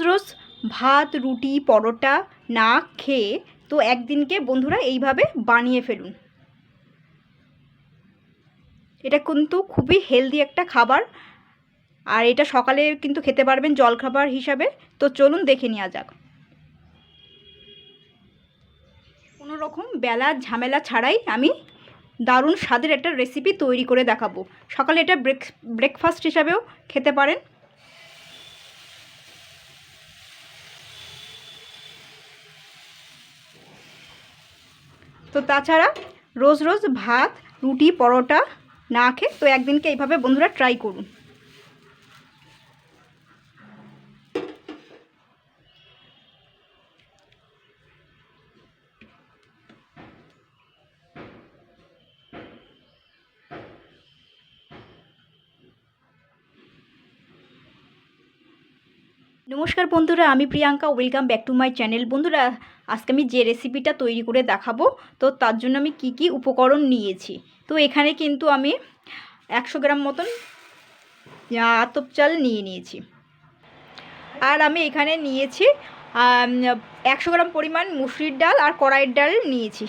রোজ ভাত, রুটি, পরোটা না খেয়ে তো একদিনকে বন্ধুরা এইভাবে বানিয়ে ফেলুন। এটা কিন্তু খুবই হেলদি একটা খাবার। আর এটা সকালে কিন্তু খেতে পারবেন জলখাবার হিসাবে। তো চলুন দেখে নেওয়া যাক। কোনো রকম বেলা ঝামেলা ছাড়াই আমি দারুণ স্বাদের একটা রেসিপি তৈরি করে দেখাবো। সকালে এটা ব্রেক ব্রেকফাস্ট হিসাবেও খেতে পারেন। তো তাছাড়া রোজ রোজ ভাত, রুটি, পরোটা না খেয়ে তো একদিনকে এইভাবে বন্ধুরা ট্রাই করুন। নমস্কার বন্ধুরা, আমি Priyanka. Welcome back to my channel বন্ধুরা, আজকে আমি যে রেসিপিটা তৈরি করে দেখাবো, তো তার জন্য আমি কি কি উপকরণ নিয়েছি। তো এখানে কিন্তু আমি একশো গ্রাম মতন আতপ চাল নিয়ে নিয়েছি। আর আমি এখানে নিয়েছি একশো গ্রাম পরিমাণ মুসুরির ডাল আর কড়াইয়ের ডাল নিয়েছি।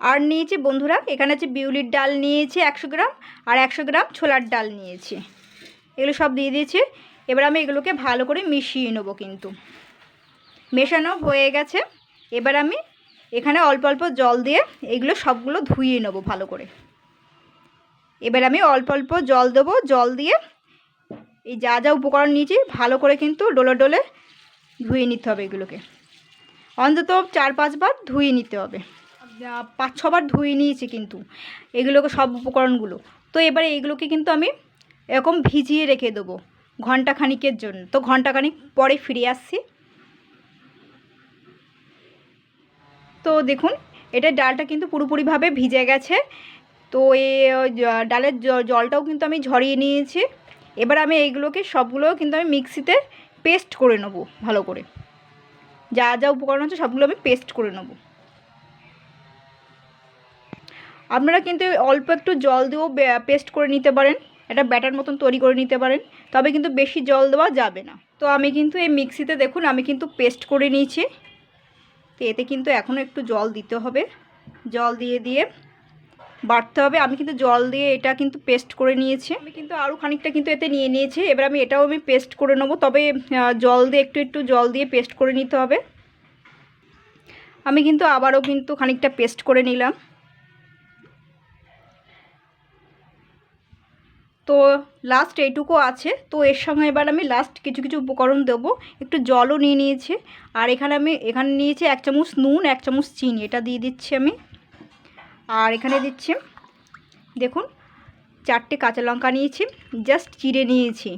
আর নিয়েছি বন্ধুরা, এখানে হচ্ছে বিউলির ডাল নিয়েছি একশো গ্রাম আর একশো গ্রাম ছোলার ডাল নিয়েছি। এগুলো সব দিয়ে দিয়েছি। এবার আমি এগুলোকে ভালো করে মিশিয়ে নেব কিন্তু। মেশানো হয়ে গেছে। এবার আমি এখানে অল্প অল্প জল দিয়ে এগুলো সবগুলো ধুয়ে নেব ভালো করে। এবার আমি অল্প অল্প জল দেবো। জল দিয়ে এই যা যা উপকরণ নিয়েছি ভালো করে কিন্তু ডোলে ডোলে ধুয়ে নিতে হবে এগুলোকে। অন্তত চার পাঁচবার ধুয়ে নিতে হবে। পাঁচ ছবার ধুয়ে নিয়েছি কিন্তু এগুলোকে সব উপকরণগুলো। তো এবারে এইগুলোকে কিন্তু আমি এরকম ভিজিয়ে রেখে দেবো ঘণ্টা খানিকের জন্য। তো ঘণ্টা খানিক পরে ফিরে আসছি। তো দেখুন, এটা ডালটা কিন্তু পুরোপুরিভাবে ভিজে গেছে। তো এ ডালের জলটাও কিন্তু আমি ঝরিয়ে নিয়েছি। এবার আমি এইগুলোকে সবগুলো কিন্তু আমি মিক্সিতে পেস্ট করে নেব ভালো করে। যা যা উপকরণ আছে সবগুলো আমি পেস্ট করে নেব। আপনারা কিন্তু অল্প একটু জল দিয়েও পেস্ট করে নিতে পারেন। একটা ব্যাটার মতন তৈরি করে নিতে পারেন। তবে কিন্তু বেশি জল দেওয়া যাবে না। তো আমি কিন্তু এই মিক্সিতে দেখুন, আমি কিন্তু পেস্ট করে নিয়েছি। তো এতে কিন্তু এখনও একটু জল দিতে হবে। জল দিয়ে দিয়ে বাড়তে হবে। আমি কিন্তু জল দিয়ে এটা কিন্তু পেস্ট করে নিয়েছি। আমি কিন্তু আরও খানিকটা কিন্তু এতে নিয়ে নিয়েছি। এবার আমি এটাও আমি পেস্ট করে নেব। তবে জল দিয়ে একটু একটু জল দিয়ে পেস্ট করে নিতে হবে। আমি কিন্তু আবারও কিন্তু খানিকটা পেস্ট করে নিলাম। তো লাস্ট এইটুকু আছে। তো এর সঙ্গে এবার আমি লাস্ট কিছু কিছু উপকরণ দেবো। একটু জলও নিয়ে নিয়েছি। আর এখানে আমি, এখানে নিয়েছি এক চামচ নুন, এক চামচ চিনি। এটা দিয়ে দিচ্ছি আমি। আর এখানে দিচ্ছি, দেখুন, চারটে কাঁচা লঙ্কা নিয়েছি। জাস্ট চিড়ে নিয়েছি।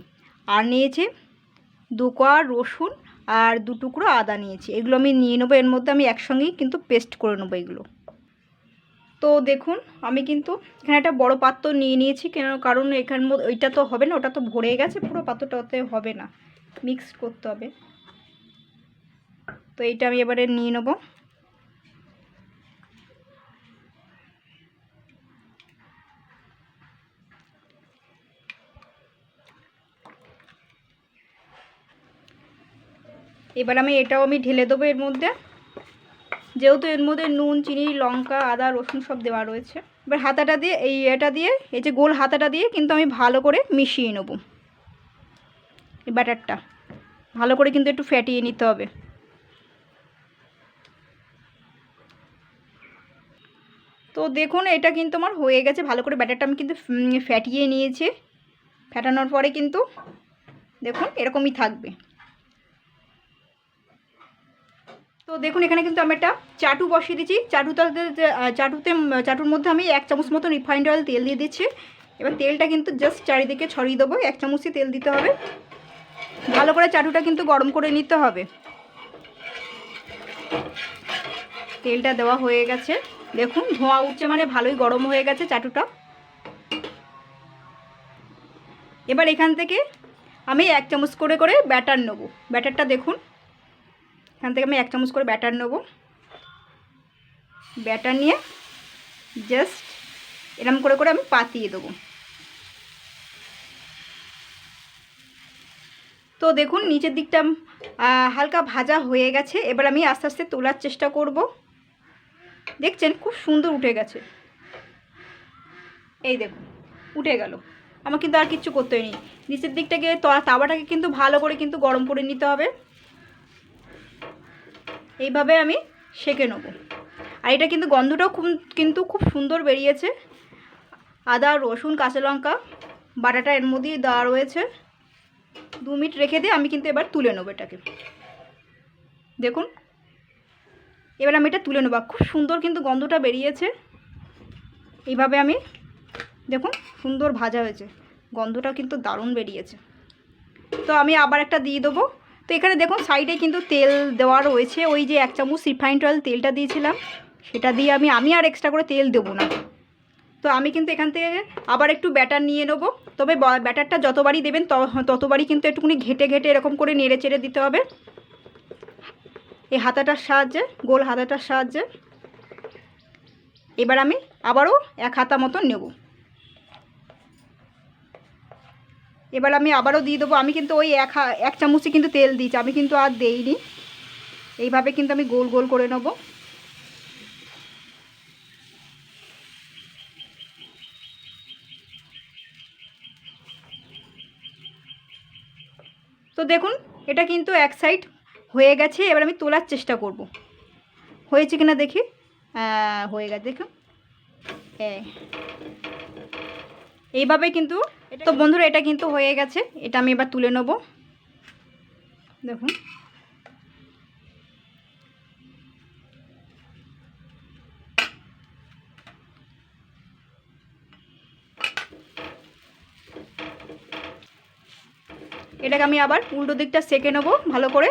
আর নিয়েছি দু কোয়া রসুন আর দু টুকরো আদা নিয়েছি। এগুলো আমি নিয়ে নেব। এর মধ্যে আমি একসঙ্গেই কিন্তু পেস্ট করে নেব এগুলো। তো দেখুন, আমি কিন্তু এখানে একটা বড় পাত্র নিয়ে নিয়েছি, কেন কারণ এখান ওইটা তো হবে না, ওটা তো ভরে গেছে, পুরো পাত্রটাতে হবে না। মিক্স করতে হবে। তো এইটা আমি এবারে নিয়ে নেব। এবার আমি এটাও আমি ঢেলে দেবো এর মধ্যে। যেহেতু এর মধ্যে নুন, চিনি, লঙ্কা, আদা, রসুন সব দেওয়া রয়েছে। এবার হাতাটা দিয়ে, এই এটা দিয়ে, এই যে গোল হাতাটা দিয়ে কিন্তু আমি ভালো করে মিশিয়ে নেব। এই ব্যাটারটা। ভালো করে কিন্তু একটু ফ্যাটিয়ে নিতে হবে। তো দেখুন, এটা কিন্তু আমার হয়ে গেছে। ভালো করে ব্যাটারটা আমি কিন্তু ফ্যাটিয়ে নিয়েছি। ফ্যাটানোর পরে কিন্তু দেখুন, এরকমই থাকবে। তো দেখুন, এখানে কিন্তু আমি একটা চাটু বসিয়ে দিচ্ছি। চাটুতে চাটুতে, চাটুর মধ্যে আমি এক চামচ মতো রিফাইন্ড অয়েল তেল দিয়ে দিচ্ছি। এবার তেলটা কিন্তু জাস্ট চারিদিকে ছড়িয়ে দেবো, এক চামচই তেল দিতে হবে। ভালো করে চাটুটা কিন্তু গরম করে নিতে হবে। তেলটা দেওয়া হয়ে গেছে। দেখুন, ধোঁয়া উঠছে মানে ভালোই গরম হয়ে গেছে চাটুটা। এবার এখান থেকে আমি এক চামচ করে করে ব্যাটার নেব। ব্যাটারটা দেখুন এখান থেকে আমি এক চামচ করে ব্যাটার নেব। ব্যাটার নিয়ে জাস্ট এরম করে করে আমি পাতিয়ে দেবো। তো দেখুন, নিচের দিকটা হালকা ভাজা হয়ে গেছে। এবার আমি আস্তে আস্তে তোলার চেষ্টা করব। দেখছেন, খুব সুন্দর উঠে গেছে। এই দেখুন, উঠে গেল। আমার কিন্তু আর কিচ্ছু করতে হয়নি। নিচের দিকটাকে তাওয়াটাকে কিন্তু ভালো করে কিন্তু গরম করে নিতে হবে। এইভাবে আমি সেঁকে নেব। আর এটা কিন্তু গন্ধটাও খুব, কিন্তু খুব সুন্দর বেরিয়েছে। আদা, রসুন, কাঁচা লঙ্কা, বাটাটা এর মধ্যেই দেওয়া রয়েছে। দু মিনিট রেখে দিয়ে আমি কিন্তু এবার তুলে নেব এটাকে। দেখুন, এবার আমি এটা তুলে নেব। খুব সুন্দর কিন্তু গন্ধটা বেরিয়েছে। এইভাবে আমি, দেখুন, সুন্দর ভাজা হয়েছে। গন্ধটা কিন্তু দারুণ বেরিয়েছে। তো আমি আবার একটা দিয়ে দেবো। তো এখানে দেখুন সাইডে কিন্তু তেল দেওয়া রয়েছে। ওই যে এক চামচ রিফাইন্ড অয়েল তেলটা দিয়েছিলাম। সেটা দিয়ে আমি আমি আর এক্সট্রা করে তেল দেবো না। তো আমি কিন্তু এখান থেকে আবার একটু ব্যাটার নিয়ে নেব। তবে ব্যাটারটা যতবারই দেবেন ততবারই কিন্তু একটুখানি ঘেটে ঘেটে এরকম করে নেড়ে চেড়ে দিতে হবে। এই হাতাটার সাহায্যে, গোল হাতাটার সাহায্যে। এবার আমি আবারও এক হাতা মতন নেব। এবার আমি আবারও দিয়ে দেবো। আমি কিন্তু ওই এক এক চামচই কিন্তু তেল দিয়েছি। আমি কিন্তু আর দেইনি। এইভাবে কিন্তু আমি গোল গোল করে নেব। তো দেখুন এটা কিন্তু এক সাইড হয়ে গেছে। এবার আমি তোলার চেষ্টা করব। হয়েছে কিনা দেখি? হ্যাঁ, হয়ে গেছে। দেখুন। এই। এইভাবে কিন্তু তো বন্ধুরা, এটা কিন্তু হয়ে গেছে। এটা আমি এবার তুলে নেব। দেখুন। এটাকে আমি আবার উল্টো দিকটা সেকে নেব, ভালো করে।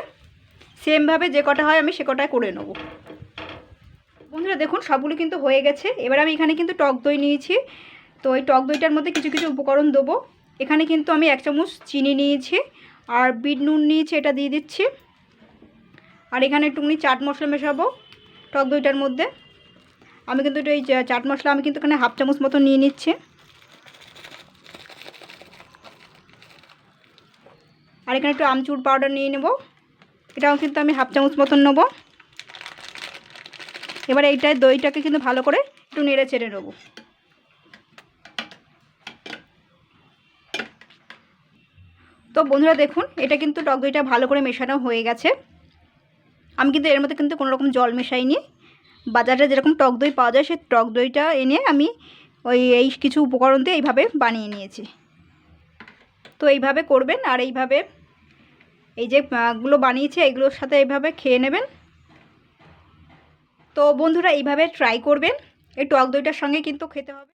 সেমভাবে যে কটা হয় আমি সে কটায় করে নেব। বন্ধুরা, দেখুন, সবগুলো কিন্তু হয়ে গেছে। এবার আমি এখানে কিন্তু টক দই নিয়েছি। তো ওই টক দইটার মধ্যে কিছু কিছু উপকরণ দেবো। এখানে কিন্তু আমি এক চামচ চিনি নিয়েছি, আর বিট নুন নিয়েছি, এটা দিয়ে দিচ্ছি। আর এখানে একটুখানি চাট মশলা মেশাবো টক দইটার মধ্যে। আমি কিন্তু এই চাট মশলা আমি কিন্তু এখানে হাফ চামচ মতো নিয়ে নিচ্ছি। আর এখানে একটু আমচুর পাউডার নিয়ে নেব, এটাও কিন্তু আমি হাফ চামচ মতন নেব। এবার এইটায় দইটাকে কিন্তু ভালো করে একটু নেড়ে চেড়ে নেব। তো বন্ধুরা দেখুন, এটা কিন্তু টক দইটা ভালো করে মেশানো হয়ে গেছে। আমি কিন্তু এর মধ্যে কিন্তু কোনো রকম জল মেশাইনি। বাজারে যেরকম টক দই পাওয়া যায় সেই টক দইটা এনে আমি ওই এই কিছু উপকরণ দিয়ে এইভাবে বানিয়ে নিয়েছি। তো এইভাবে করবেন আর এইভাবে এই যে গুলো বানিয়েছি এইগুলোর সাথে এইভাবে খেয়ে নেবেন। তো বন্ধুরা এইভাবে ট্রাই করবেন। এই টক দইটার সঙ্গে কিন্তু খেতে হবে।